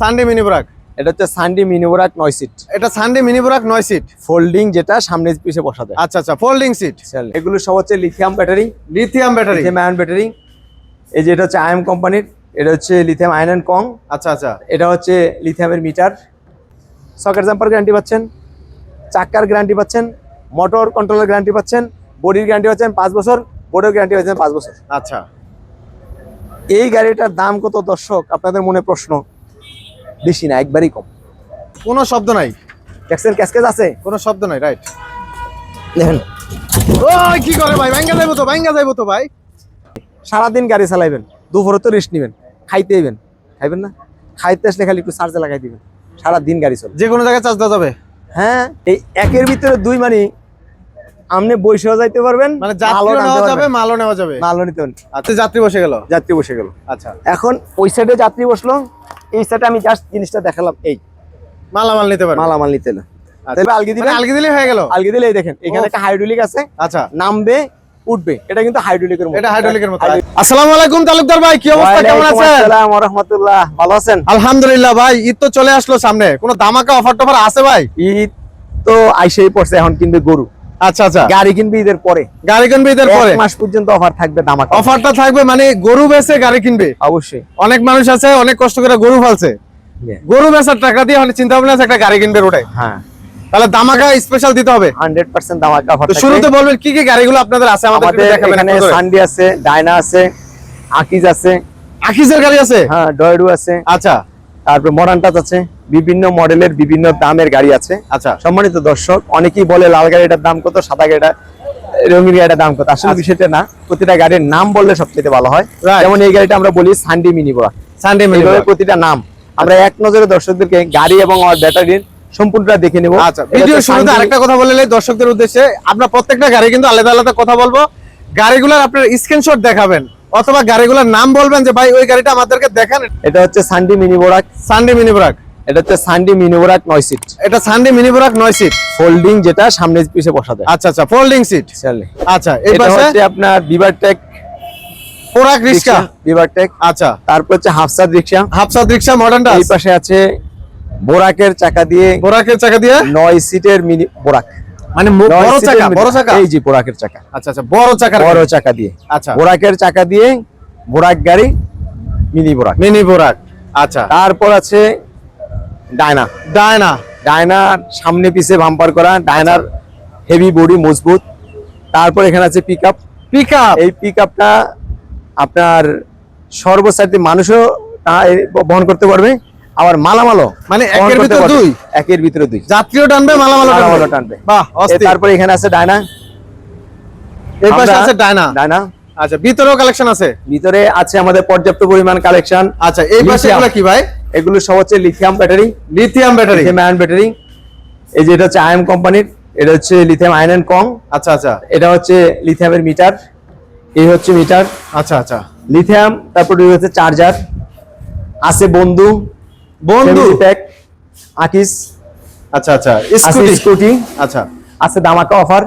Sunday mini ব্রাক। এটা হচ্ছে সানডি মিনিবোরাক নয় সিট। এটা সানডে মিনি ব্রাক নয় সিট। ফোল্ডিং যেটা সামনে পিছে বসা যায়। আচ্ছা আচ্ছা ফোল্ডিং সিট এগুলো সব হচ্ছে lithium battery lithium battery ion battery এই যে এটা হচ্ছে আইএম কোম্পানির এটা হচ্ছে লিথিয়াম আয়ন অ্যান্ড কং আচ্ছা আচ্ছা। এটা হচ্ছে লিথিয়ামের মিটার সকেট জাম্পার গ্যারান্টি পাচ্ছেন। চাক্কার গ্যারান্টি পাচ্ছেন। মোটর কন্ট্রোলের গ্যারান্টি পাচ্ছেন। বডির গ্যারান্টি পাচ্ছেন পাঁচ বছর। বোর্ডের গ্যারান্টি পাচ্ছেন পাঁচ বছর। আচ্ছা। এই গাড়িটার দাম কত দর্শক? আপনাদের মনে প্রশ্ন। বেশি না একবারই কম। কোনো শব্দ নাই। ট্যাক্সের ক্যাসকেজ আছে? কোনো শব্দ নাই রাইট দেখেন। ওই কি করে ভাই ভাঙ্গা যাইবো তো ভাঙ্গা যাইবো তো ভাই। সারাদিন গাড়ি চালাইবেন দুপুরে তো রেস্ট নেবেন খাইতে হইবেন। খাইবেন না? খাইতে আসলে খালি একটু চার্জে লাগাই দিবেন। সারাদিন গাড়ি চলবে যে কোনো জায়গায় চার্জ দেওয়া যাবে। হ্যাঁ এই একের ভিতরে দুই মানে আপনি বসেও যাইতে পারবেন মানে মালও নেওয়া যাবে মালও নেওয়া যাবে। মালও নিতে। আচ্ছা যাত্রী বসে গেল। যাত্রী বসে গেল। আচ্ছা। এখন ওই সাইডে যাত্রী বসল এই আমি জাস্ট জিনিসটা দেখালাম এই। মালামাল নিতে পারে মালামাল নিতে। আচ্ছা। তবে আলগি দিবেন মানে আলগি দিলে হয়ে গেল? আলগি দিলে এই দেখেন এখানে একটা হাইড্রোলিক আছে আচ্ছা। নামবে উঠবে। এটা কিন্তু হাইড্রোলিকের মতো। এটা হাইড্রোলিকের মতো। আসসালামু আলাইকুম তালুকদার ভাই কি অবস্থা? কেমন ওয়ালাইকুম আছেন? আসসালাম ওয়া রাহমাতুল্লাহ ভালো আছেন? আলহামদুলিল্লাহ ভাই ঈদ তো চলে আসলো সামনে। কোনো দামাকা অফার টফার আছে ভাই? ঈদ তো আইসেই পড়ছে এখন কিনবে গরু। আচ্ছা আচ্ছা। গাড়ি কিনবে ঈদের পরে। গাড়ি কিনবে ঈদের পরে? মাস পর্যন্ত অফার থাকবে দামাকা। অফারটা থাকবে মানে গরু বেচে গাড়ি কিনবে? অবশ্যই। অনেক মানুষ আছে অনেক কষ্ট করে গরু ফালছে। গরু বেচার টাকা দিয়ে মানে চিন্তা ভাবনা আছে একটা গাড়ি কিনবে রোডে হ্যাঁ। তাহলে দামাকা স্পেশাল দিতে হবে। হান্ড্রেড পার্সেন্ট দামাকা অফার তো শুরুতে বলবেন কি কি গাড়িগুলো আপনাদের আছে? আমাদের দেখাবেন এখানে সানডি আছে ডায়না আছে আকিজ আছে। আকিজের গাড়ি আছে? হ্যাঁ ডয়েডু আছে। আচ্ছা। তারপর মডার্ন টাচ আছে। বিভিন্ন মডেলের বিভিন্ন দামের গাড়ি আছে। আচ্ছা। সম্মানিত দর্শক অনেকেই বলে লাল গাড়িটার দাম কত সাদা গাড়িটা রঙিন গাড়িটার দাম কত? আসলে আচ্ছা। বিষয়টা না প্রতিটা গাড়ির নাম বললে সবচেয়ে ভালো হয়। যেমন এই গাড়িটা আমরা বলি সানডি মিনি বোরা সানডে এইভাবে প্রতিটা নাম। আমরা এক নজরে দর্শকদেরকে গাড়ি এবং ব্যাটারির সম্পূর্ণটা দেখে নেব। আচ্ছা ভিডিও শুরুতে আরেকটা কথা বলে দর্শকদের উদ্দেশ্যে। আমরা প্রত্যেকটা গাড়ি কিন্তু আলাদা আলাদা কথা বলব। গাড়িগুলোর আপনার স্ক্রিনশট দেখাবেন অথবা গাড়িগুলোর নাম বলবেন যে ভাই ওই গাড়িটা আমাদেরকে দেখান। এটা হচ্ছে সানডি মিনি বোরাক সানডে মিনি ব্রাক এটা হচ্ছে সানডি মিনি বোরাক নয় সিট এটা সানডে মিনি ব্রাক নয় সিট ফোল্ডিং যেটা সামনে পিছে বসা যায় আচ্ছা আচ্ছা ফোল্ডিং সিট আচ্ছা এই পাশে? হচ্ছে আপনার বিভার টেক পোরাক রিক্সা। বিভার টেক আচ্ছা। তারপর হচ্ছে হাফসাদ রিক্সা। হাফসাদ রিক্সা মডার্নটা এই পাশে আছে বোরাকের চাকা দিয়ে বোরাকের চাকা দিয়ে? নয় সিটের মিনি বোরাক মানে বড় চাকা বড় চাকা? এই যে বোরাকের চাকা। আচ্ছা আচ্ছা বড় চাকা বড় চাকা দিয়ে। আচ্ছা। বোরাকের চাকা দিয়ে বোরাক গাড়ি মিনি বোরাক। মিনি বোরাক। আচ্ছা। তারপর আছে ডায়না। ডায়না। ডায়নার সামনে পিছে বাম্পার করা ডায়নার হেভি বডি মজবুত। তারপর এখানে আছে পিক আপ পিকআপ এই পিক আপটা আপনার সর্বসাইতে মানুষও তা- বহন করতে পারবে। আবার মালামালও মানে একের ভিতর দুই? একের ভিতরে দুই। যাত্রীও টানবে মালামাল মালামালও টানবে। বাহ তারপরে এখানে আছে ডায়না। এই পাশে আছে ডায়না। ডায়না। আচ্ছা ভিতরেও কালেকশন আছে? ভিতরে আছে আমাদের পর্যাপ্ত পরিমাণ কালেকশন আচ্ছা এই পাশে। এগুলো কি ভাই? এগুলো সব হচ্ছে lithium battery lithium battery ion battery এই যে এটা হচ্ছে আইএম কোম্পানির এটা হচ্ছে লিথিয়াম আয়ন এন্ড কং আচ্ছা আচ্ছা। এটা হচ্ছে লিথিয়ামের মিটার এই হচ্ছে মিটার আচ্ছা আচ্ছা। লিথিয়াম তারপর এই হচ্ছে চার্জার আছে বন্ধু। বন্ধু? প্যাক আকিস আচ্ছা আচ্ছা। স্কুটি আচ্ছা। আছে দামাকা অফার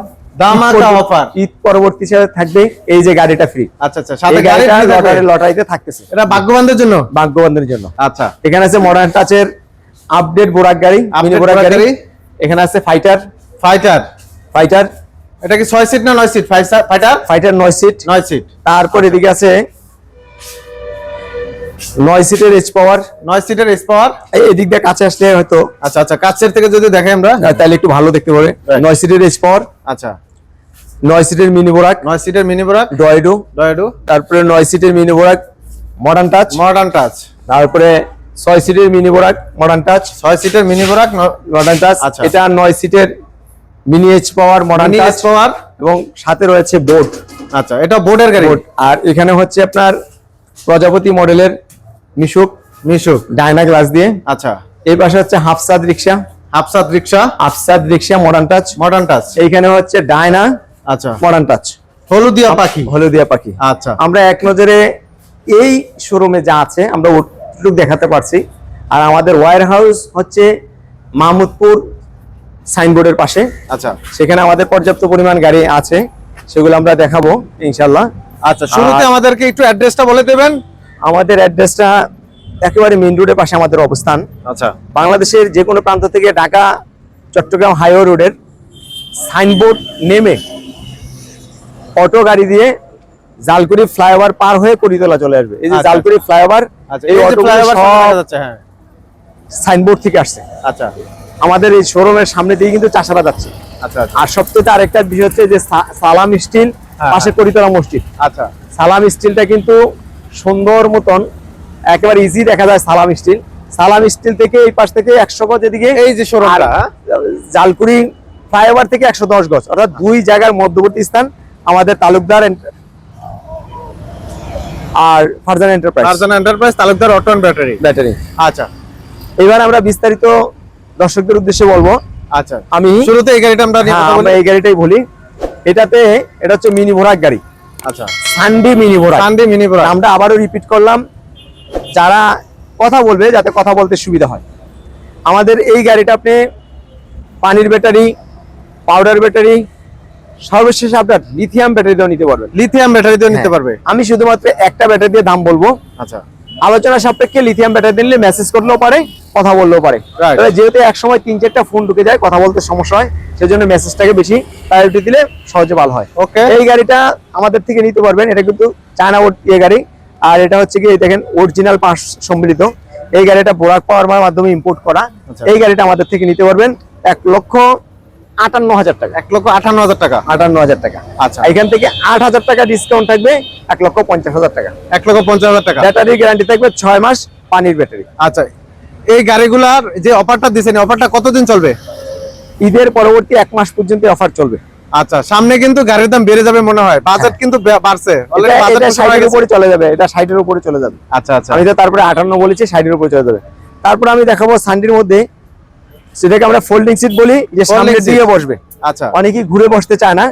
ঈদ পরবর্তী থাকবে এই যে গাড়িটা ফ্রি আচ্ছা আচ্ছা সাথে গাড়িটা লটারি লটারিতে থাকতেছে। এটা ভাগ্যবানদের জন্য? আচ্ছা। এখানে আছে মডার্ন টাচের আপডেট বোরাক গাড়ি মিনি Update বোরাক বোরাক গাড়ি। গাড়ি। এখানে আছে ফাইটার ফাইটার ফাইটার এটা কি ছয় সিট না সিট ফাইটার ফাইটার নয় সিট নয় সিট তারপর এদিকে আছে সিটের পাওয়ার সিটের স্পাওয়ার এদিক দিয়ে কাছে আসলে হয়তো আচ্ছা আচ্ছা কাছের থেকে যদি দেখাই আমরা। আহ, তাহলে একটু ভালো দেখতে পাবে. নয় সিটের পাওয়ার আচ্ছা। নয় সিটের মিনি বোরাক নয় সিটের মিনি বোরাক ডয়েডো ডয়েডু তারপরে নয় সিটের মিনি বোরাক মডার্ন টাচ মডার্ন টাচ তারপরে ছয় সিটের মিনি বোরাক মডার্ন টাচ ছয় সিটের মিনি বোরাক মডার্ন টাচ। এটা নয় সিটের mini H power modern touch power এবং সাথে রয়েছে বোর্ড আচ্ছা এটা বোর্ডের গাড়ি। আর এখানে হচ্ছে আপনার প্রজাপতি মডেলের মিশুক মিশুক। ডায়না গ্লাস দিয়ে। আচ্ছা। এই পাশে হচ্ছে হাফসাদ রিক্সা হাফসাত rickshaw হাফসাদ rickshaw modern touch modern touch এইখানে হচ্ছে ডায়না। আচ্ছা। মডার্ন টাচ হলুদিয়া পাখি। হলুদিয়া পাখি। আচ্ছা। আমরা এক নজরে এই শোরুমে যা আছে আমরা ওটুক দেখাতে পারছি। আর আমাদের ওয়ার হাউস হচ্ছে মাহমুদপুর সাইনবোর্ডের পাশে। আচ্ছা। সেখানে আমাদের পর্যাপ্ত পরিমাণ গাড়ি আছে সেগুলো আমরা দেখাবো ইনশাল্লাহ আচ্ছা শুরুতে আমাদেরকে একটু অ্যাড্রেসটা বলে দেবেন। আমাদের অ্যাড্রেসটা একেবারে মেইন রোডের পাশে আমাদের অবস্থান। আচ্ছা। বাংলাদেশের যে কোনো প্রান্ত থেকে ঢাকা চট্টগ্রাম হাইওয়ে রোডের সাইনবোর্ড নেমে অটো গাড়ি দিয়ে জালকুড়ি ফ্লাইওভার পার হয়ে করিতলা চলে আসবে। এই যে আচ্ছা। জালকুড়ি ফ্লাইওভার আচ্ছা এই দেখা যাচ্ছে হ্যাঁ। সাইনবোর্ড থেকে আসছে। আচ্ছা। আমাদের এই শোরুমের সামনে দিয়ে কিন্তু চাষাবাদ যাচ্ছে আচ্ছা আর সবচেয়ে আরেকটা বিষয় হচ্ছে যে সালাম স্টিল হ্যাঁ, পাশে করিতলা মসজিদ। আচ্ছা। সালাম স্টিলটা কিন্তু সুন্দর মতন একেবারে ইজি দেখা যায় সালাম স্টিল সালাম স্টিল থেকে এই পাশ থেকে একশো গজ এদিকে এই যে শোরুমটা জালকুড়ি ফ্লাইওভার থেকে একশো দশ গজ অর্থাৎ দুই জায়গার মধ্যবর্তী স্থান। আমাদের তালুকদার আর ফারজান এন্টারপ্রাইজ আরজান এন্টারপ্রাইজ তালুকদার অটোন ব্যাটারি ব্যাটারি আচ্ছা। এবার আমরা বিস্তারিত দর্শকদের উদ্দেশ্যে বলব। আচ্ছা। আমি শুরুতে এই গাড়িটা আমরা হ্যাঁ, আমরা এই গাড়িটাই বলি। এটাতে এটা হচ্ছে মিনি ভোরাক গাড়ি। আচ্ছা। সানডে মিনি ভোরাক সানডে মিনি ব্রা আমরা আবারও রিপিট করলাম। যারা কথা বলবে যাতে কথা বলতে সুবিধা হয়। আমাদের এই গাড়িটা আপনি পানির ব্যাটারি পাউডার ব্যাটারি সর্বশেষ আপনার লিথিয়াম ব্যাটারি দিয়েও নিতে পারবেন লিথিয়াম ব্যাটারি দিয়ে নিতে হ্যাঁ। পারবে। আমি শুধুমাত্র একটা ব্যাটারি দিয়ে দাম বলব। আচ্ছা। আলোচনা সাপেক্ষে লিথিয়াম ব্যাটারি দিলে মেসেজ করলেও পারে কথা বললেও পারে। তবে যেহেতু এক সময় তিন চারটা ফোন ঢুকে যায় কথা বলতে সমস্যা হয় সেজন্য মেসেজটাকে বেশি প্রায়োরিটি দিলে সহজে ভালো হয়। ওকে এই গাড়িটা আমাদের থেকে নিতে পারবেন এটা কিন্তু চায়না ইয়ে গাড়ি। আর এটা হচ্ছে কি দেখেন অরিজিনাল পাস সম্মিলিত এই গাড়িটা বোরাক পাওয়ার মাধ্যমে ইম্পোর্ট করা। আচ্ছা। এই গাড়িটা আমাদের থেকে নিতে পারবেন। এক লক্ষ আটান্ন হাজার টাকা। এক লক্ষ আঠান্ন হাজার টাকা। আটান্ন হাজার টাকা। আচ্ছা। এখান থেকে আট হাজার টাকা ডিসকাউন্ট থাকবে এক লক্ষ পঞ্চাশ হাজার টাকা। এক লক্ষ পঞ্চাশ হাজার টাকা। ব্যাটারি গ্যারান্টি থাকবে ছয় মাস পানির ব্যাটারি আচ্ছা। এই গাড়িগুলার যে অফারটা দিছেন অফারটা কতদিন চলবে? ঈদের পরবর্তী এক মাস পর্যন্ত অফার চলবে। আচ্ছা সামনে কিন্তু গাড়ির দাম বেড়ে যাবে মনে হয়। বাজেট কিন্তু বাড়ছে। হয়ে ষাটের গেছে। উপরে চলে যাবে। এটা ষাটের উপরে চলে যাবে। আচ্ছা আচ্ছা। আমি তো তারপরে আটান্ন বলেছি ষাটের উপরে চলে যাবে। তারপর আমি দেখাবো সানডির মধ্যে সেটাকে আমরা ফোল্ডিং সিট বলি যে সামনের দিকে বসবে। আচ্ছা। অনেকেই ঘুরে বসতে চায় না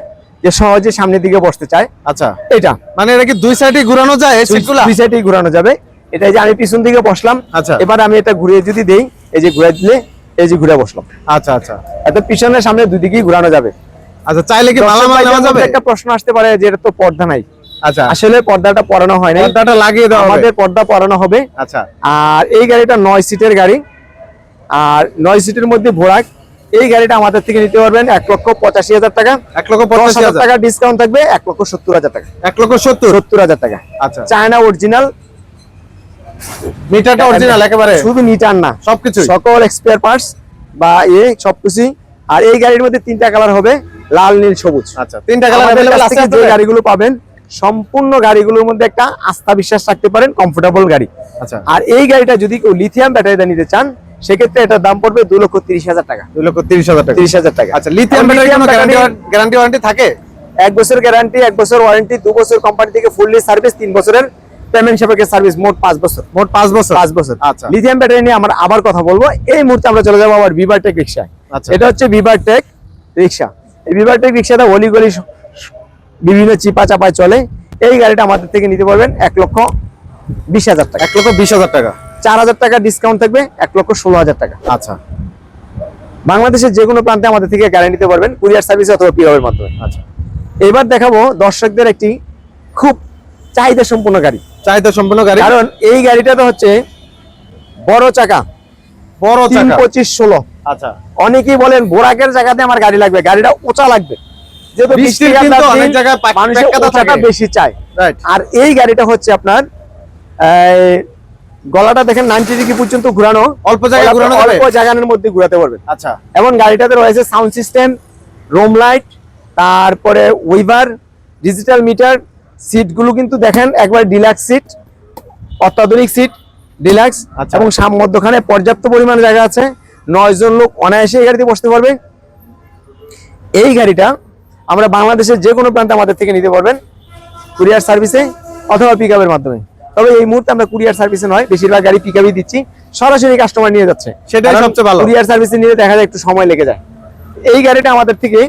যে সহজে সামনের দিকে বসতে চায়। আচ্ছা। এটা মানে এটা কি দুই সাইডে ঘোরানো যায় এই সিটগুলা দুই সাইডেই ঘোরানো যাবে। এটা এই যে আমি পিছন দিকে বসলাম আচ্ছা। এবার আমি এটা ঘুরিয়ে যদি দেই এই যে ঘুরে দিলে এই যে ঘুরে বসলাম। আচ্ছা আচ্ছা। এত পিছনের সামনে দুই দিকেই ঘোরানো যাবে। আচ্ছা চাইলে কি মালামাল নেওয়া দর্শক যাবে? একটা প্রশ্ন আসতে পারে যে এটা তো পর্দা নাই। আচ্ছা। আসলে পর্দাটা পরানো হয় না পর্দাটা লাগিয়ে দেওয়া আমাদের পর্দা পরানো হবে। আচ্ছা। আর এই গাড়িটা নয় সিটের গাড়ি। আর নয় সিটের মধ্যে ভোরাক এই গাড়িটা আমাদের থেকে নিতে পারবেন এক লক্ষ পঁচাশি হাজার টাকা এক লক্ষ দশ পঞ্চাশ হাজার হাজার টাকা ডিসকাউন্ট থাকবে এক লক্ষ সত্তর হাজার টাকা এক লক্ষ সত্তর সত্তর হাজার টাকা আচ্ছা চায়না অরিজিনাল মিটারটা অরিজিনাল একেবারে শুধু মিটার না সবকিছু সকল এক্সপায়ার পার্টস বা এ সবকিছুই আর এই গাড়ির মধ্যে তিনটা কালার হবে লাল নীল সবুজ আচ্ছা তিনটা কালার আমাদের अवेलेबल কাছ আছে থেকে যে আপনাদের? গাড়িগুলো পাবেন সম্পূর্ণ গাড়িগুলোর মধ্যে একটা আস্থা বিশ্বাস রাখতে পারেন কমফোর্টেবল গাড়ি আচ্ছা আর এই গাড়িটা যদি কেউ লিথিয়াম ব্যাটারিতে নিতে চান সেক্ষেত্রে এটার দাম পড়বে দু লক্ষ তিরিশ হাজার টাকা। দুই লক্ষ তিরিশ হাজার টাকা। তিরিশ হাজার টাকা। আচ্ছা লিথিয়াম গ্যারান্টি ওয়ারেন্টি থাকে? এক বছর গ্যারান্টি এক বছর ওয়ারেন্টি দু বছর কোম্পানি থেকে ফুললি সার্ভিস তিন বছরের পেমেন্ট সাপেক্ষে সার্ভিস মোট পাঁচ বছর। মোট পাঁচ বছর? পাঁচ বছর। আচ্ছা। লিথিয়াম ব্যাটারি নিয়ে আমরা আবার কথা বলব। এই মুহূর্তে আমরা চলে যাব আবার বিভার টেক আচ্ছা। এটা হচ্ছে বিভার টেক রিক্সা। এই বিভার টেক রিক্সাটা অলি গলি স- বিভিন্ন চিপা চাপায় চলে। এই গাড়িটা আমাদের থেকে নিতে পারবেন এক লক্ষ বিশ হাজার টাকা। এক লক্ষ বিশ হাজার টাকা। চার হাজার টাকা ডিসকাউন্ট থাকবে এক লক্ষ ষোলো হাজার টাকা। আচ্ছা। বাংলাদেশের যে কোনো প্রান্তে আমাদের থেকে গ্যারান্টি নিতে পারবেন কুরিয়ার সার্ভিস অথবা পিওর মাধ্যমে। আচ্ছা। এবার দেখাবো দর্শকদের একটি খুব চাহিদা সম্পন্ন গাড়ি। চাহিদা সম্পন্ন গাড়ি? কারণ এই গাড়িটা তো হচ্ছে বড় চাকা। বড় চাকা। পঁচিশ ষোলো। আচ্ছা। অনেকেই বলেন বোরাকের জায়গাতে আমার গাড়ি লাগবে গাড়িটা উঁচা লাগবে। বেশি রাইট আর এই গাড়িটা হচ্ছে আপনার গলাটা দেখেন নাইনটি ডিগ্রি পর্যন্ত ঘুরানো। অল্প জায়গায় ঘোরানো অল্প জায়গার মধ্যে ঘুরাতে পারবেন। আচ্ছা। এবং গাড়িটাতে রয়েছে সাউন্ড সিস্টেম রোম লাইট তারপরে উইভার ডিজিটাল মিটার সিটগুলো কিন্তু দেখেন একবার ডিলাক্স সিট অত্যাধুনিক সিট ডিলাক্স আচ্ছা। এবং সাম মধ্যখানে পর্যাপ্ত পরিমাণ জায়গা আছে। নয় জন লোক অনায়াসে এই গাড়িতে বসতে পারবে। এই গাড়িটা আমরা বাংলাদেশের যে কোনো প্রান্তে আমাদের থেকে নিতে পারবেন। কুরিয়ার সার্ভিসে অথবা পিক মাধ্যমে। তবে এই মুহূর্তে আমরা কুরিয়ার সার্ভিসে নয় বেশিরভাগ গাড়ি পিক দিচ্ছি। সরাসরি কাস্টমার নিয়ে যাচ্ছে। সেটাই সবচেয়ে ভালো। কুরিয়ার সার্ভিসে নিলে দেখা যায় একটু সময় লেগে যায়। এই গাড়িটা আমাদের থেকে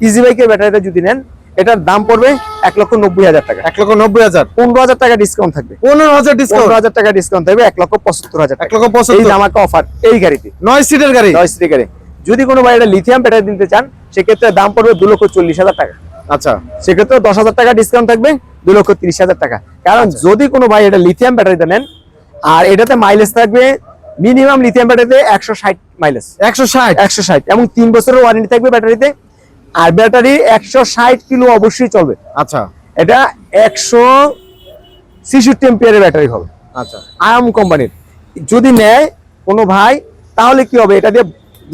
ইজি বাইকের ব্যাটারিটা যদি নেন এটার দাম পড়বে এক লক্ষ নব্বই হাজার টাকা। এক লক্ষ নব্বই হাজার। পনেরো হাজার টাকা ডিসকাউন্ট থাকবে। পনেরো হাজার ডিসকাউন্ট পনেরো হাজার টাকা ডিসকাউন্ট থাকবে এক লক্ষ পঁচাত্তর হাজার এক লক্ষ এই পঁচাত্তর ধামাকা অফার এই গাড়িতে। নয় সিটের গাড়ি। দশ গাড়ি। যদি কোনো ভাই এটা লিথিয়াম ব্যাটারি দিতে চান সেক্ষেত্রে দাম পড়বে দু লক্ষ চল্লিশ হাজার টাকা। আচ্ছা। সেক্ষেত্রে দশ হাজার টাকা ডিসকাউন্ট থাকবে। দু লক্ষ তিরিশ হাজার টাকা। কারণ আচ্ছা। যদি কোনো ভাই এটা লিথিয়াম ব্যাটারিতে নেন আর এটাতে মাইলেজ থাকবে মিনিমাম লিথিয়াম ব্যাটারিতে একশো ষাট মাইলেজ একশো ষাট? একশো ষাট এবং তিন বছরের ওয়ারেন্টি থাকবে ব্যাটারিতে আর ব্যাটারি একশো ষাট কিলো অবশ্যই চলবে। আচ্ছা। এটা একশো ছিষট্টি এম্পিয়ারের ব্যাটারি হবে। আচ্ছা। আয়াম কোম্পানির যদি নেয় কোনো ভাই তাহলে কি হবে? এটা দিয়ে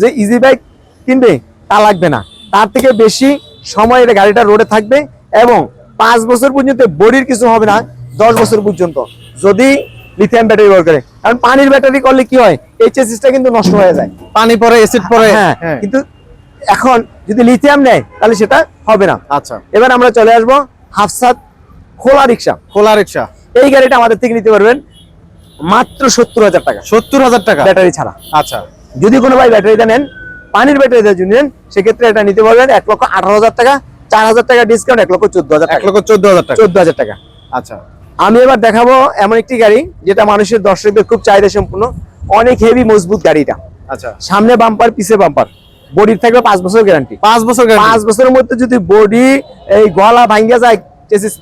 যে ইজি বাইক কিনবে তা লাগবে না। তার থেকে বেশি সময় এটা গাড়িটা রোডে থাকবে এবং পাঁচ বছর পর্যন্ত বডির কিছু হবে না দশ বছর পর্যন্ত। যদি লিথিয়াম ব্যাটারি ব্যবহার করে কারণ পানির ব্যাটারি করলে কি হয়? এই চেসিসটা কিন্তু নষ্ট হয়ে যায়। পানি পরে এসিড পরে। হ্যাঁ হ্যাঁ। কিন্তু এখন যদি লিথিয়াম নেয় তাহলে সেটা হবে না। আচ্ছা। এবার আমরা চলে আসব হাফসাত খোলা রিক্সা খোলা রিক্সা এই গাড়িটা আমাদের থেকে নিতে পারবেন মাত্র সত্তর হাজার টাকা। সত্তর হাজার টাকা। ব্যাটারি ছাড়া। আচ্ছা। যদি কোনো ভাই ব্যাটারিটা নেন পানির ব্যাটারিটা যদি নেন সেক্ষেত্রে এটা নিতে পারবেন এক লক্ষ আঠারো হাজার টাকা। চার হাজার টাকা ডিসকাউন্ট এক লক্ষ চোদ্দ হাজার এক লক্ষ চোদ্দ হাজার টাকা। চোদ্দ হাজার টাকা। আচ্ছা। আমি এবার দেখাবো এমন একটি গাড়ি যেটা মানুষের দর্শকদের খুব চাহিদা সম্পূর্ণ। অনেক হেভি মজবুত গাড়িটা। আচ্ছা। সামনে বাম্পার পিছে বাম্পার বডির থাকবে পাঁচ বছর গ্যারান্টি পাঁচ বছর পাঁচ বছরের মধ্যে যদি বডি এই গলা ভাঙ্গা যায় চেসিস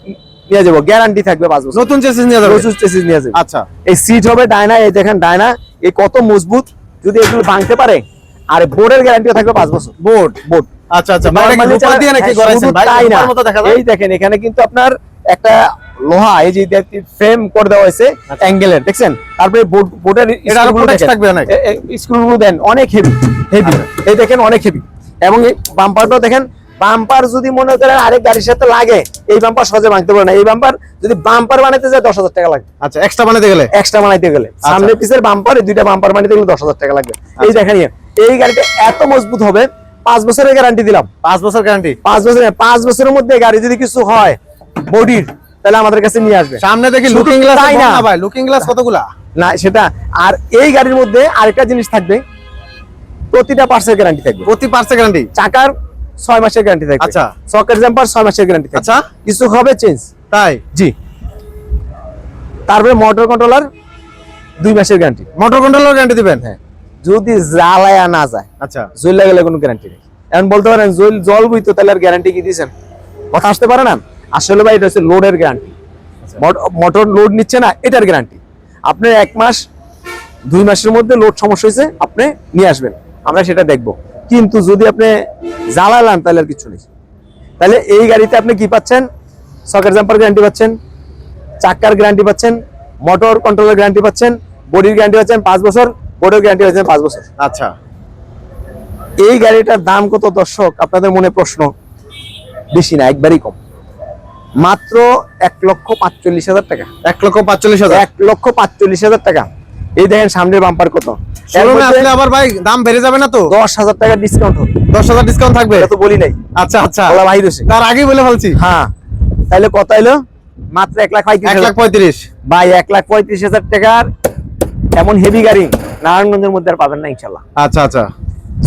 নিয়ে যাব। গ্যারান্টি থাকবে পাঁচ বছর। নতুন চেসিস নিয়ে যাবে। প্রচুর চেসিস নিয়ে যাবে। আচ্ছা। এই সিট হবে ডায়না এই দেখেন ডায়না এই কত মজবুত। যদি এগুলো ভাঙতে পারে আর বোর্ডের গ্যারান্টিও থাকবে পাঁচ বছর। বোর্ড বোর্ড আচ্ছা আচ্ছা ভাই, এটা কি রূপা দিয়ে নাকি করাইছেন ভাই তাই না? রূপার মতো দেখা যায় এই দেখেন এখানে কিন্তু আপনার একটা লোহা এই যে ফ্রেম করে দেওয়া হয়েছে অ্যাঙ্গেলের দেখছেন? তারপরে বোর্ডের আচ্ছা। এটা আরও protect থাকবে অনেক। স্ক্রুগুলো দেন অনেক হেভি হেভি আচ্ছা। এই দেখেন অনেক হেভি এবং এই বাম্পারটাও দেখেন বাম্পার যদি মনে করেন আরেক গাড়ির সাথে লাগে এই বাম্পার সহজে ভাঙতে পারে না। এই বাম্পার যদি বাম্পার বানাতে যায় দশ হাজার টাকা লাগবে। আচ্ছা এক্সট্রা বানাইতে গেলে? এক্সট্রা বানাইতে গেলে। সামনে পিসের বাম্পার দুইটা বাম্পার বানাইতে গেলে দশ হাজার টাকা লাগবে। এই দেখেন এই গাড়িটা এত মজবুত হবে পাঁচ বছরের গ্যারান্টি দিলাম। পাঁচ বছর গ্যারান্টি পাঁচ বছরের পাঁচ বছরের মধ্যে গাড়ি যদি কিছু হয় বডির তাহলে আমাদের কাছে নিয়ে আসবে। সামনে দেখি লুকিং গ্লাস তাই না। না ভাই লুকিং গ্লাস কতগুলা? না সেটা আর এই গাড়ির মধ্যে আরেকটা জিনিস থাকবে প্রতিটা পার্সের গ্যারান্টি থাকবে। প্রতি পার্সে গ্যারান্টি চাকার ছয় মাসের গ্যারান্টি থাকবে। আচ্ছা। সকেট জাম্পার ছয় মাসের গ্যারান্টি থাকবে। আচ্ছা। কিছু হবে চেঞ্জ তাই? জি। তারপরে মোটর কন্ট্রোলার দুই মাসের গ্যারান্টি মোটর কন্ট্রোলার গ্যারান্টি দিবেন? হ্যাঁ। যদি জ্বালায়া না যায় আচ্ছা। জল গেলে কোনো গ্যারান্টি নেই। এখন বলতে পারেন জল জল বইতো তাহলে আর গ্যারান্টি কি দিয়েছেন কথা আসতে পারে না? আসলে ভাই এটা হচ্ছে লোডের গ্যারান্টি মোটর লোড নিচ্ছে না এটার গ্যারান্টি আপনার এক মাস দুই মাসের মধ্যে লোড সমস্যা হয়েছে আপনি নিয়ে আসবেন। আমরা সেটা দেখব। কিন্তু যদি আপনি জ্বালালান তাহলে আর কিছু নেই। তাহলে এই গাড়িতে আপনি কি পাচ্ছেন? সকেট জাম্পার গ্যারান্টি পাচ্ছেন চাক্কার গ্যারান্টি পাচ্ছেন মোটর কন্ট্রোলের গ্যারান্টি পাচ্ছেন বডির গ্যারান্টি পাচ্ছেন পাঁচ বছর বোর্ডের গ্যারান্টি পাচ্ছেন পাঁচ বছর। আচ্ছা। এই গাড়িটার দাম কত দর্শক? আপনাদের মনে প্রশ্ন। বেশি না একবারই কম। মাত্র এক লক্ষ পাঁচচল্লিশ হাজার টাকা। এক লক্ষ পাঁচচল্লিশ হাজার। এক লক্ষ পাঁচচল্লিশ হাজার টাকা। এই দেখেন সামনের বাম্পার কত। এর আসলে আবার ভাই দাম বেড়ে যাবে না তো? দশ হাজার টাকা ডিসকাউন্ট হবে। দশ হাজার ডিসকাউন্ট থাকবে? তো বলি নাই। আচ্ছা আচ্ছা। বলা ভাই তার আগেই বলে ফেলছি। হ্যাঁ। তাহলে কত এলো মাত্র এক লাখ পঁয়ত্রিশ এক লাখ পঁয়ত্রিশ। ভাই এক লাখ পঁয়ত্রিশ হাজার টাকার এমন হেভি গাড়ি নারায়ণগঞ্জের মধ্যে আর পাবেন না ইনশাল্লাহ আচ্ছা আচ্ছা।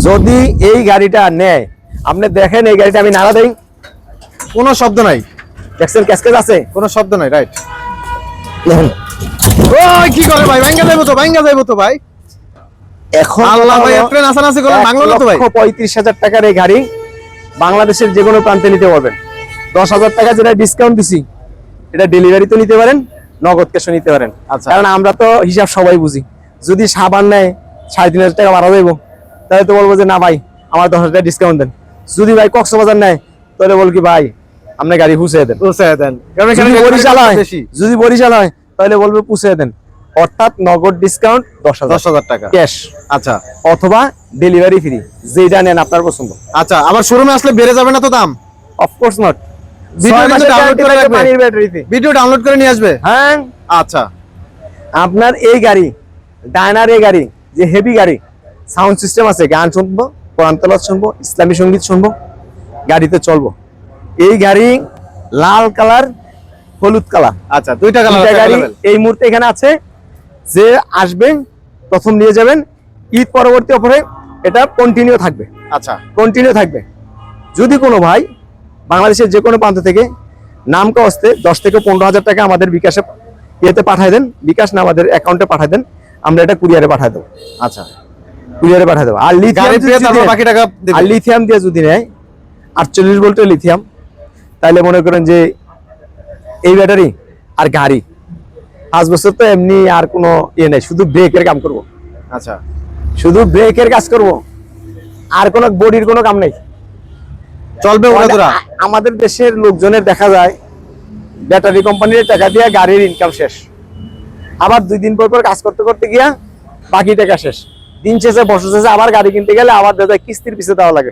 যদি এই গাড়িটা নেয় আপনি দেখেন এই গাড়িটা আমি নাড়া দেই। কোনো শব্দ নাই। দেখছেন ক্যাসকেজ আছে? কোনো শব্দ নাই রাইট দেখুন। কি করে ভাই? ভাঙ্গা যাইবো তো ভাঙ্গা যাইবো তো ভাই। এখন আল্লাহ ভাই হলো, ট্রেন আসানাসি করে ভাঙলো না তো ভাই লক্ষ পঁয়ত্রিশ হাজার টাকার এই গাড়ি বাংলাদেশের যে কোনো প্রান্তে নিতে পারবেন। দশ হাজার টাকা যেটা ডিসকাউন্ট দিছি এটা ডেলিভারি তো নিতে পারেন। নগদ ক্যাশও নিতে পারেন। আচ্ছা। কারণ আমরা তো হিসাব সবাই বুঝি। যদি সাবান নেয় সাড়ে তিন হাজার টাকা বাড়া যাইবো তাহলে তো বলব যে না ভাই আমার দশ হাজার টাকা ডিসকাউন্ট দেন। যদি ভাই কক্সবাজার নেয় তাহলে বল কি ভাই আপনি গাড়ি পুষিয়ে দেন। বুঝতে দেন। যদি বরিশাল হয় যদি বরিশাল হয় তাহলে বলবে পুষিয়ে দেন। অর্থাৎ নগদ ডিসকাউন্ট দশ হাজার। দশ হাজার টাকা। ক্যাশ আচ্ছা। অথবা ডেলিভারি ফ্রি যেটা নেন আপনার পছন্দ। আচ্ছা আবার শোরুমে আসলে বেড়ে যাবে না তো দাম? অফকোর্স নট ভিডিও ডাউনলোড করে নিয়ে আসবে? হ্যাঁ। আচ্ছা। আপনার এই গাড়ি ডায়নার এই গাড়ি যে হেভি গাড়ি সাউন্ড সিস্টেম আছে গান শুনব কোরআন তেলাওয়াত শুনব ইসলামী সংগীত শুনব গাড়িতে চলবো। এই গাড়ি লাল কালার হলুদ কালার। আচ্ছা দুইটা কালার গাড়ি এই মুহূর্তে এখানে আছে যে আসবেন প্রথম নিয়ে যাবেন ঈদ পরবর্তী অফারে এটা কন্টিনিউ থাকবে। আচ্ছা। কন্টিনিউ থাকবে। যদি কোনো ভাই বাংলাদেশের যে কোনো প্রান্ত থেকে নাম কাস্তে দশ থেকে পনেরো হাজার টাকা আমাদের বিকাশে ইয়েতে পাঠায় দেন। বিকাশ না আমাদের অ্যাকাউন্টে পাঠায় দেন। আমরা এটা কুরিয়ারে পাঠায় দেবো। আচ্ছা কুরিয়ারে পাঠায় দেবো। আর লিথিয়াম বাকি টাকা আর লিথিয়াম দিয়ে যদি নেয় আটচল্লিশ ভোল্টের লিথিয়াম তাহলে মনে করেন যে এই ব্যাটারি আর গাড়ি। পাঁচ বছর তো এমনি আর কোনো ইয়ে নেই শুধু ব্রেকের কাম করব। আচ্ছা। শুধু ব্রেকের কাজ করব। আর কোনো বডির কোনো কাম নেই। চলবে উড়াদুরা আ- আমাদের দেশের লোকজনের দেখা যায় ব্যাটারি কোম্পানির টাকা দিয়ে গাড়ির ইনকাম শেষ। আবার দুই দিন পর পর কাজ করতে করতে গিয়া বাকি টাকা শেষ। দিন শেষে বছর শেষে আবার গাড়ি কিনতে গেলে আবার যায় কিস্তির পিছিয়ে দেওয়া লাগে।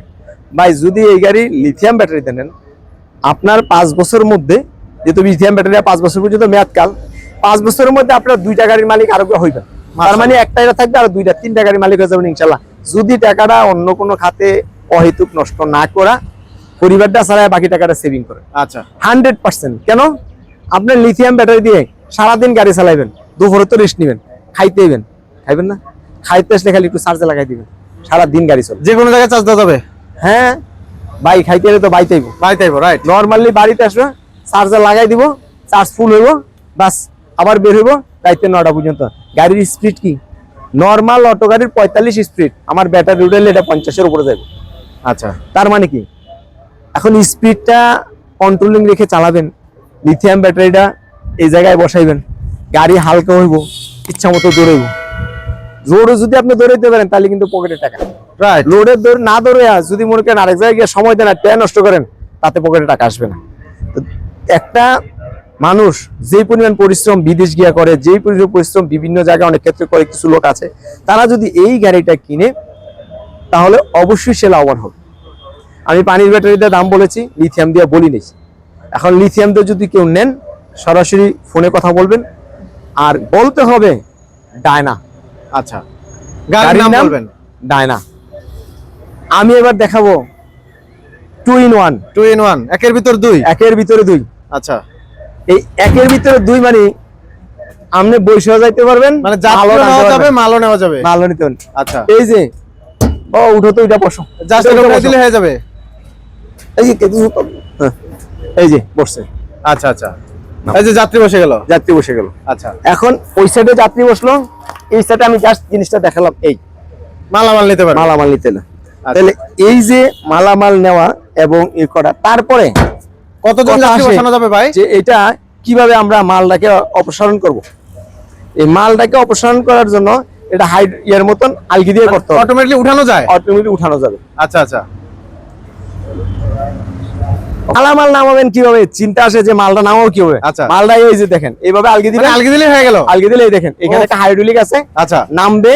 ভাই যদি এই গাড়ি লিথিয়াম ব্যাটারিতে নেন আপনার পাঁচ বছরের মধ্যে যেহেতু লিথিয়াম ব্যাটারি পাঁচ বছর পর্যন্ত মেয়াদকাল পাঁচ বছরের মধ্যে আপনার দুইটা গাড়ির মালিক আরও হইবেন তার মানে একটা থাকবে আর দুইটা তিনটা গাড়ির মালিক হয়ে যাবেন ইনশাল্লাহ যদি টাকাটা অন্য কোনো খাতে অহেতুক নষ্ট না করা পরিবারটা ছাড়া বাকি টাকাটা সেভিং করে। আচ্ছা। হান্ড্রেড পার্সেন্ট কেন? আপনার লিথিয়াম ব্যাটারি দিয়ে সারাদিন গাড়ি চালাইবেন দুপুরে তো রেস্ট নেবেন খাইতে হইবেন। খাইবেন না? খাইতে আসলে খালি একটু চার্জে লাগাই দিবেন। সারাদিন গাড়ি চলবে। যে কোনো জায়গায় চার্জ দেওয়া যাবে? হ্যাঁ বাই খাইতে হলে তো বাইতে হইব বাড়িতে আইবো রাইট নর্মালি বাড়িতে আসবে চার্জার লাগাই দিব চার্জ ফুল হইব বাস আবার বের হইব রাইতে নটা পর্যন্ত। গাড়ির স্পিড কি? নর্মাল অটো গাড়ির পঁয়তাল্লিশ স্পিড আমার ব্যাটারি উঠলে এটা পঞ্চাশের উপরে যাবে আচ্ছা। তার মানে কি? এখন স্পিডটা কন্ট্রোলিং রেখে চালাবেন। লিথিয়াম ব্যাটারিটা এই জায়গায় বসাইবেন। গাড়ি হালকা হইব ইচ্ছা মতো দৌড়াইব। রোডে যদি আপনি দৌড়াইতে পারেন তাহলে কিন্তু পকেটে টাকা। রাইট লোডের দৌড় না দৌড়ে যদি মনে করেন আরেক জায়গায় গিয়ে সময় দেন আর ট্যান নষ্ট করেন তাতে পকেটে টাকা আসবে না। তো একটা মানুষ যেই পরিমাণ পরিশ্রম বিদেশ গিয়া করে যেই পরিমাণ পরিশ্রম বিভিন্ন জায়গায় অনেক ক্ষেত্রে করে কিছু লোক আছে তারা যদি এই গাড়িটা কিনে তাহলে অবশ্যই সে লাভবান হবে। আমি পানির ব্যাটারিতে দাম বলেছি লিথিয়াম দিয়ে বলি নিছি এখন লিথিয়াম দিয়ে যদি কেউ নেন সরাসরি ফোনে কথা বলবেন। আর বলতে হবে ডায়না। আচ্ছা। গাড়ির নাম বলবেন? ডায়না। আমি এবার দেখাবো two in one two in one একের ভিতর দুই? একের ভিতরে দুই। আচ্ছা। এই একের ভিতরে দুই মানে আপনি বৈশাখ যাইতে পারবেন মানে মালও নেওয়া যাবে। মালও নেওয়া যাবে। মালও নিতে। আচ্ছা। এই যে ও উঠো তো এটা বসো। জাস্ট দিলে হয়ে যাবে। এই যে কেতু- হ্যাঁ, এই যে বসছে। আচ্ছা আচ্ছা। এই যে যাত্রী বসে গেল? যাত্রী বসে গেল। আচ্ছা। এখন ওই সাইডে যাত্রী বসল এই সাইডে আমি জাস্ট জিনিসটা দেখালাম এই। মালামাল নিতে পারবে? মালামাল নিতে হলে। তাহলে এই যে মালামাল নেওয়া এবং ই করা তারপরে বসানো যাবে ভাই? যে এটা কীভাবে আমরা মালটাকে অপসারণ করব। এই মালটাকে অপসারণ করার জন্য এটা হাইড ইয়ার মতন আলগি দিয়ে করতে হবে। অটোমেটিকলি উঠানো যায়? অটোমেটিক উঠানো যাবে। আচ্ছা আচ্ছা। মালামাল নামাবেন কীভাবে? চিন্তা আসে যে মালটা নামাবো কীভাবে? আচ্ছা। মালটা এই যে দেখেন এইভাবে আলগি মানে দিলে আলগি দিলে হয়ে গেল? আলগি দিলে এই দেখেন এখানে একটা হাইড্রোলিক আছে আচ্ছা। নামবে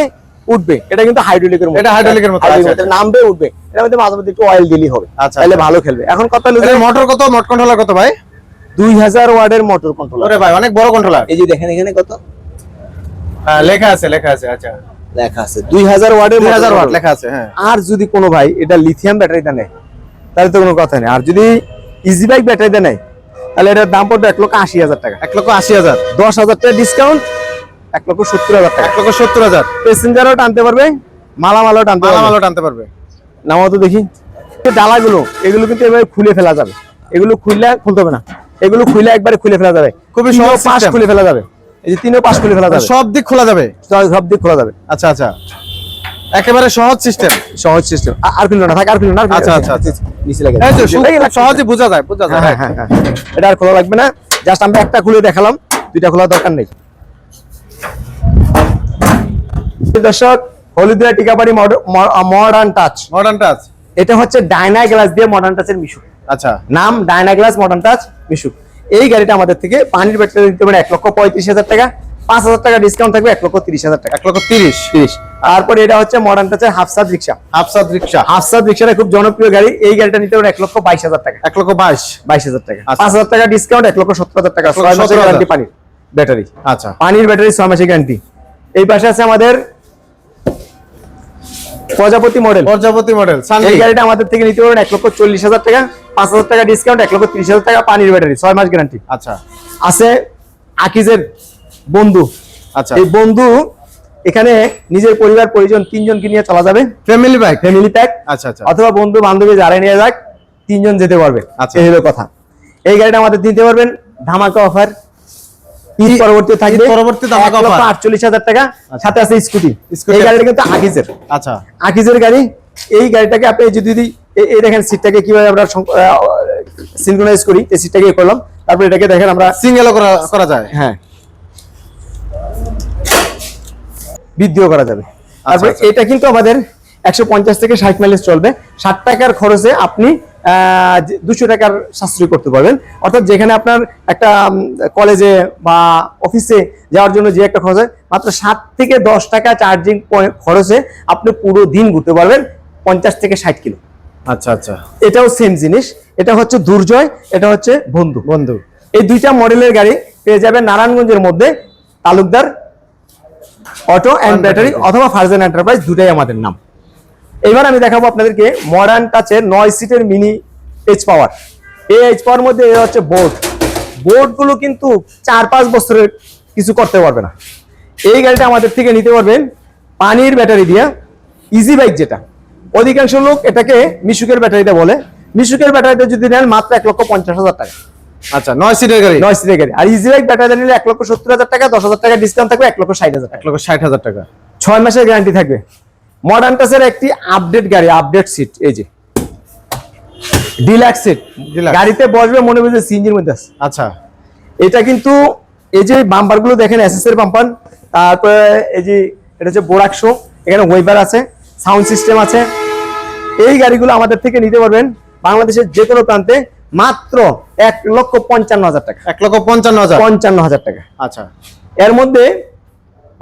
উঠবে। এটা কিন্তু হাইড্রোলিকের মতো এটা এর মতো, আচ্ছা, আচ্ছা। নামবে উঠবে। এটার মধ্যে মাঝে মধ্যে একটু অয়েল দিলেই হবে। আচ্ছা, তাহলে আচ্ছা। ভালো খেলবে। এখন কথা হলো মোটর কত? মোট কন্ট্রোলার কত ভাই? দুই হাজার ওয়ার্ডের মোটর কন্ট্রোলার ওরে ভাই অনেক বড় কন্ট্রোলার এই যে দেখেন এখানে কত? লেখা আছে লেখা আছে আচ্ছা। লেখা আছে। ওয়াট লেখা আছে হ্যাঁ। আর যদি কোনো ভাই এটা লিথিয়াম ব্যাটারিতে নেয় তাহলে তো কোনো কথা নেই। আর যদি ইজি বাইক ব্যাটারিতে নেয় তাহলে এটার দাম পড়বে এক লক্ষ আশি হাজার টাকা। এক লক্ষ আশি হাজার। দশ হাজার টাকা ডিসকাউন্ট এক লক্ষ সত্তর হাজার টাকা। এক লক্ষ সত্তর হাজার। প্যাসেঞ্জারও টানতে পারবে মালামালও টানতে পারবে। মালামালও টানতে পারবে। নামাও তো দেখি। ডালাগুলো এগুলো কিন্তু এভাবে খুলে ফেলা যাবে। এগুলো খুললে খুলতে হবে না। এগুলো খুলে একবারে খুলে ফেলা যাবে। খুবই সহজ পাশ খুলে ফেলা যাবে। এই যে তিনও পাশ খুলে ফেলা যাবে। সব দিক খোলা যাবে? সব দিক খোলা যাবে। আচ্ছা আচ্ছা। একেবারে সহজ সিস্টেম সহজ সিস্টেম আর খুললো না থাক আর না আর খুললো না। আচ্ছা, আচ্ছা, আচ্ছা। নিচে লাগে এই সহজে বোঝা যায় বোঝা যায়। হ্যাঁ, হ্যাঁ, হ্যাঁ। এটা আর খোলা লাগবে না। জাস্ট আমরা একটা খুলে দেখালাম দুইটা খোলা দরকার নেই। দর্শক Haludia Tikabari modern touch modern touch এটা হচ্ছে ডায়না গ্লাস দিয়ে মডার্ন টাচের মিশু আচ্ছা। নাম Diana glass modern touch Mishu এই গাড়িটা আমাদের থেকে পানির ব্যাটারি দিতে পারে এক লক্ষ পঁয়ত্রিশ হাজার টাকা। পাঁচ হাজার টাকা ডিসকাউন্ট থাকবে এক লক্ষ তিরিশ হাজার টাকা। এক লক্ষ তিরিশ। তিরিশ। তারপরে এটা হচ্ছে মডার্ন টাচের হাফসাদ রিক্সা হাফসাদ রিক্সা হাফসাদ রিক্সাটা খুব জনপ্রিয় গাড়ি। এই গাড়িটা নিতে পারে এক লক্ষ বাইশ হাজার টাকা। এক লক্ষ বাইশ। বাইশ হাজার টাকা। আচ্ছা। পাঁচ হাজার টাকা ডিসকাউন্ট এক লক্ষ সত্তর হাজার টাকা। ছয় মাসের গ্যারান্টি পানির। ব্যাটারি আচ্ছা। পানির ব্যাটারি ছয় মাসের গ্যারান্টি এই পাশে আছে আমাদের প্রজাপতি মডেল প্রজাপতি মডেল এই গাড়িটা আমাদের থেকে নিতে পারবেন এক লক্ষ চল্লিশ হাজার টাকা পাঁচ হাজার টাকা ডিসকাউন্ট এক লক্ষ তিরিশ হাজার টাকা পানির ব্যাটারি ছয় মাস গ্যারান্টি আচ্ছা। আছে আকিজের বন্ধু। আচ্ছা। এই বন্ধু এখানে নিজের পরিবার পরিজন তিনজনকে নিয়ে চলা যাবে। ফ্যামিলি বাইক ফ্যামিলি প্যাক আচ্ছা আচ্ছা। অথবা বন্ধু বান্ধবী যারা নিয়ে যাক তিনজন যেতে পারবে। আচ্ছা। এই হলো কথা। এই গাড়িটা আমাদের দিতে পারবেন। ধামাকা অফার ঈদ পরবর্তী থাকবে। ধামাকা টাকা। সাথে আছে স্কুটি এই গাড়িটা কিন্তু আকিজের। আচ্ছা। আকিজের গাড়ি। এই গাড়িটাকে আপনি যদি এই- দেখেন সিটটাকে কীভাবে আমরা সিনক্রোনাইজ করি। এই সিটটাকে ইয়ে করলাম। তারপর এটাকে দেখেন আমরা সিঙ্গেলও করা করা যায়। হ্যাঁ। বৃদ্ধিও করা যাবে। তারপরে আচ্ছা। এটা কিন্তু আমাদের একশো পঞ্চাশ থেকে ষাট মাইলেজ চলবে। ষাট টাকার খরচে আপনি দুশো টাকার সাশ্রয় করতে পারবেন। অর্থাৎ যেখানে আপনার একটা কলেজে বা অফিসে যাওয়ার জন্য যে একটা খরচ হয় মাত্র সাত থেকে দশ টাকা চার্জিং খরচে আপনি পুরো দিন ঘুরতে পারবেন পঞ্চাশ থেকে ষাট কিলো। আচ্ছা আচ্ছা। এটাও সেম জিনিস। এটা হচ্ছে দুর্জয় এটা হচ্ছে বন্ধু। বন্ধু। এই দুইটা মডেলের গাড়ি পেয়ে যাবে নারায়ণগঞ্জের মধ্যে তালুকদার অটো অ্যান্ড ব্যাটারি অথবা ফার্জেন এন্টারপ্রাইজ দুটাই আমাদের নাম। এবার আমি দেখাবো আপনাদেরকে মডার্ন টাচের নয় সিটের মিনি এইচ পাওয়ার এই এইচ পাওয়ার মধ্যে এরা হচ্ছে বোর্ড বোর্ডগুলো কিন্তু চার পাঁচ বছরের কিছু করতে পারবে না। এই গাড়িটা আমাদের থেকে নিতে পারবেন পানির ব্যাটারি দিয়া ইজি বাইক যেটা। অধিকাংশ লোক এটাকে মিশুকের ব্যাটারিতে বলে। মিশুকের ব্যাটারিতে যদি নেন মাত্র এক লক্ষ পঞ্চাশ হাজার টাকা। আচ্ছা নয় সিটের গাড়ি? নয় সিটের গাড়ি। আর ইজি বাইক ব্যাটারি নিলে এক লক্ষ সত্তর হাজার টাকা দশ হাজার টাকা ডিসকাউন্ট থাকবে এক লক্ষ ষাট হাজার টাকা। এক লক্ষ ষাট হাজার টাকা। ছয় মাসের গ্যারান্টি থাকবে। মডার্ন টাচের একটি আপডেট গাড়ি আপডেট সিট এই যে। ডিলাক্স সিট গাড়িতে বসবে মনে হবে যে সিএনজির মধ্যে আছে। আচ্ছা। এটা কিন্তু এই যে বাম্পারগুলো দেখেন এসএস এর বাম্পার তারপরে এই যে এটা হচ্ছে বোরাকশো এখানে ওয়েবার আছে সাউন্ড সিস্টেম আছে। এই গাড়িগুলো আমাদের থেকে নিতে পারবেন বাংলাদেশের যে কোনো প্রান্তে। মাত্র এক লক্ষ পঞ্চান্ন হাজার টাকা। এক লক্ষ পঞ্চান্ন হাজার। পঞ্চান্ন হাজার টাকা। আচ্ছা। এর মধ্যে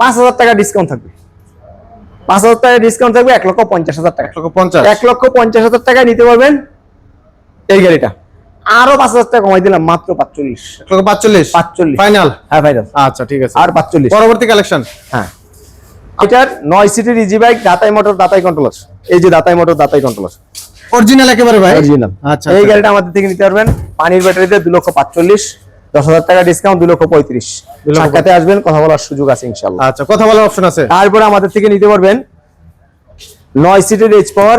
পাঁচ হাজার টাকা ডিসকাউন্ট থাকবে। পাঁচ হাজার টাকা ডিসকাউন্ট থাকবে এক লক্ষ পঞ্চাশ হাজার টাকা। এক লক্ষ পঞ্চাশ। এক লক্ষ পঞ্চাশ হাজার টাকায় নিতে পারবেন এই গাড়িটা। আরও পাঁচ হাজার টাকা কমাই দিলাম মাত্র পাঁচচল্লিশ। পাঁচচল্লিশ। পাঁচচল্লিশ। ফাইনাল হ্যাঁ ফাইনাল আচ্ছা ঠিক আছে। আর পাঁচচল্লিশ। পরবর্তী কালেকশন হ্যাঁ। এটার নয় সিটির ইজি বাইক দাতাই মোটর দাতাই কন্ট্রোলার এই যে দাতাই মোটর দাতাই কন্ট্রোলার অরিজিনাল একেবারে ভাই অরিজিনাল আচ্ছা এই আচ্ছা। গাড়িটা আমাদের থেকে নিতে পারবেন। পানির ব্যাটারিতে দু লক্ষ পাঁচচল্লিশ দশ হাজার টাকা ডিসকাউন্ট দু লক্ষ পঁয়ত্রিশ। সাক্ষাতে আসবেন কথা বলার সুযোগ আছে ইনশাল্লাহ আচ্ছা কথা বলার অপশন আছে? তারপরে আমাদের থেকে নিতে পারবেন নয় সিটের এইচ পাওয়ার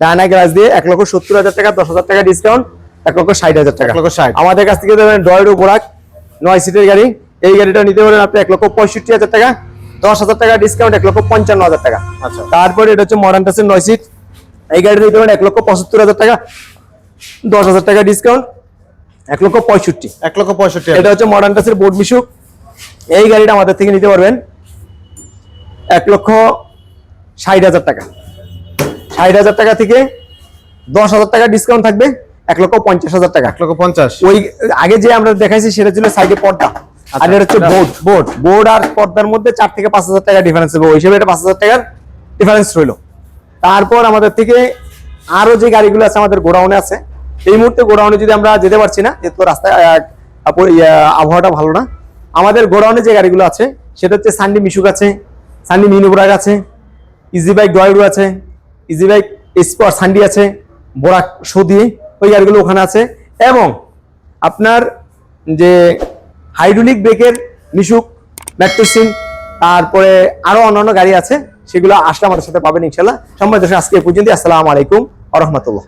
ডায়না গ্লাস দিয়ে এক লক্ষ সত্তর হাজার টাকা দশ হাজার টাকা ডিসকাউন্ট এক লক্ষ ষাট হাজার টাকা। এক লক্ষ ষাট। আমাদের কাছ থেকে দেবেন ডয়েডো বোরাক নয় সিটের গাড়ি। এই গাড়িটা নিতে পারেন আপনি এক লক্ষ পঁয়ষট্টি হাজার টাকা। দশ হাজার টাকা ডিসকাউন্ট এক লক্ষ পঞ্চান্ন হাজার টাকা। আচ্ছা। তারপরে এটা হচ্ছে মডার্ন টাসের নয় সিট এই গাড়িটা নিতে পারেন এক লক্ষ পঁচাত্তর হাজার টাকা। দশ হাজার টাকা ডিসকাউন্ট এক লক্ষ পঁয়ষট্টি। এক লক্ষ পঁয়ষট্টি এটা হচ্ছে মডার্ন টাসের বোর্ড মিশুক। এই গাড়িটা আমাদের থেকে নিতে পারবেন এক লক্ষ ষাট হাজার টাকা। ষাট হাজার টাকা থেকে দশ হাজার টাকা ডিসকাউন্ট থাকবে এক লক্ষ পঞ্চাশ হাজার টাকা। এক লক্ষ পঞ্চাশ। ওই আগে যে আমরা দেখাইছি সেটা ছিল সাইডে পর্দা। আর এটা হচ্ছে বোর্ড বোর্ড বোর্ড আর পর্দার মধ্যে চার থেকে পাঁচ হাজার টাকা ডিফারেন্স হবে ওই হিসেবে এটা পাঁচ হাজার টাকার ডিফারেন্স রইল। তারপর আমাদের থেকে আরও যে গাড়িগুলো আছে আমাদের গোডাউনে আছে এই মুহূর্তে গোডাউনে যদি আমরা যেতে পারছি না যেহেতু রাস্তায় আবহাওয়াটা ভালো না আমাদের গোডাউনে যে গাড়িগুলো আছে সেটা হচ্ছে সান্ডি মিশুক আছে সান্ডি মিনুবরাগ আছে ইজি বাইক ডয়েডু আছে ইজি বাইক স্পট সান্ডি আছে বোরাক দিয়ে ওই গাড়িগুলো ওখানে আছে। এবং আপনার যে হাইড্রোলিক ব্রেকের মিশুক ম্যাট্রোসিন তারপরে আরও অন্যান্য গাড়ি আছে, সেগুলো আসলে আমাদের সাথে পাবেন ইনশাল্লাহ সম্মানিত আজকে পর্যন্ত আসসালামু আলাইকুম আ রহমতুল্লাহ।